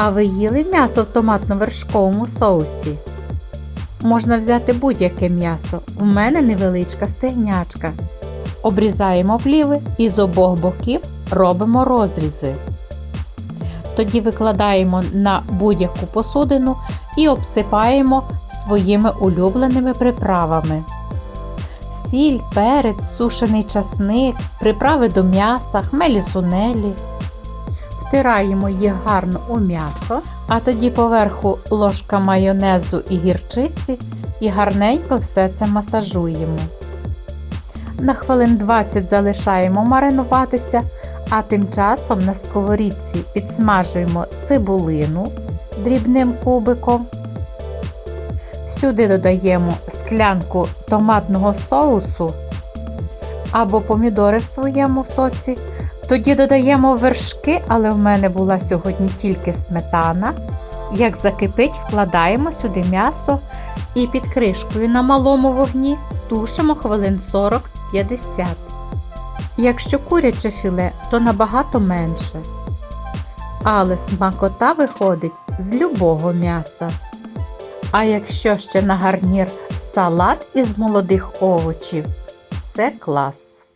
А ви їли м'ясо в томатно-вершковому соусі? Можна взяти будь-яке м'ясо. У мене невеличка стегнячка. Обрізаємо пліви і з обох боків робимо розрізи. Тоді викладаємо на будь-яку посудину і обсипаємо своїми улюбленими приправами. Сіль, перець, сушений часник, приправи до м'яса, хмелі сунелі. Втираємо їх гарно у м'ясо, а тоді поверху ложка майонезу і гірчиці і гарненько все це масажуємо. На хвилин 20 залишаємо маринуватися, а тим часом на сковорідці підсмажуємо цибулину дрібним кубиком. Сюди додаємо склянку томатного соусу або помідори в своєму соці. Тоді додаємо вершки, але в мене була сьогодні тільки сметана. Як закипить, вкладаємо сюди м'ясо і під кришкою на малому вогні тушимо хвилин 40-50. Якщо куряче філе, то набагато менше. Але смакота виходить з любого м'яса. А якщо ще на гарнір салат із молодих овочів, це клас.